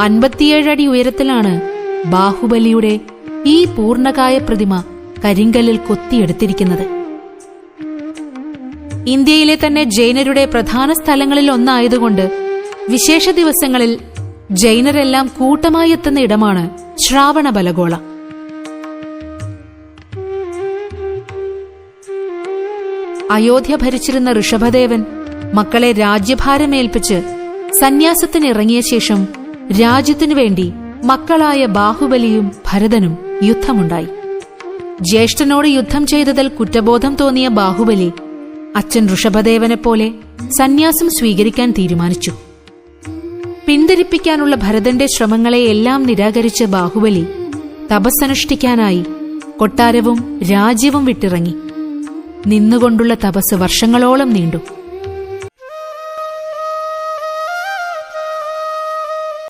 അൻപത്തിയേഴ് അടി ഉയരത്തിലാണ് ബാഹുബലിയുടെ ഈ പൂർണകായ പ്രതിമ കരിങ്കല്ലിൽ കൊത്തിയെടുത്തിരിക്കുന്നത്. ഇന്ത്യയിലെ തന്നെ ജൈനരുടെ പ്രധാന സ്ഥലങ്ങളിൽ ഒന്നായതുകൊണ്ട് വിശേഷ ദിവസങ്ങളിൽ ജൈനരെല്ലാം കൂട്ടമായി എത്തുന്ന ഇടമാണ് ശ്രാവണ ബലഗോള. അയോധ്യ ഭരിച്ചിരുന്ന ഋഷഭദേവൻ മക്കളെ രാജ്യഭാരമേൽപ്പിച്ച് സന്യാസത്തിനിറങ്ങിയ ശേഷം രാജ്യത്തിനു വേണ്ടി മക്കളായ ബാഹുബലിയും ഭരതനും യുദ്ധമുണ്ടായി. ജ്യേഷ്ഠനോട് യുദ്ധം ചെയ്തതിൽ കുറ്റബോധം തോന്നിയ ബാഹുബലി അച്ഛൻ ഋഷഭദേവനെ പോലെ സന്യാസം സ്വീകരിക്കാൻ തീരുമാനിച്ചു. പിന്തിരിപ്പിക്കാനുള്ള ഭരതന്റെ ശ്രമങ്ങളെയെല്ലാം നിരാകരിച്ച ബാഹുബലി തപസ്സനുഷ്ഠിക്കാനായി കൊട്ടാരവും രാജ്യവും വിട്ടിറങ്ങി. നിന്നുകൊണ്ടുള്ള തപസ് വർഷങ്ങളോളം നീണ്ടു.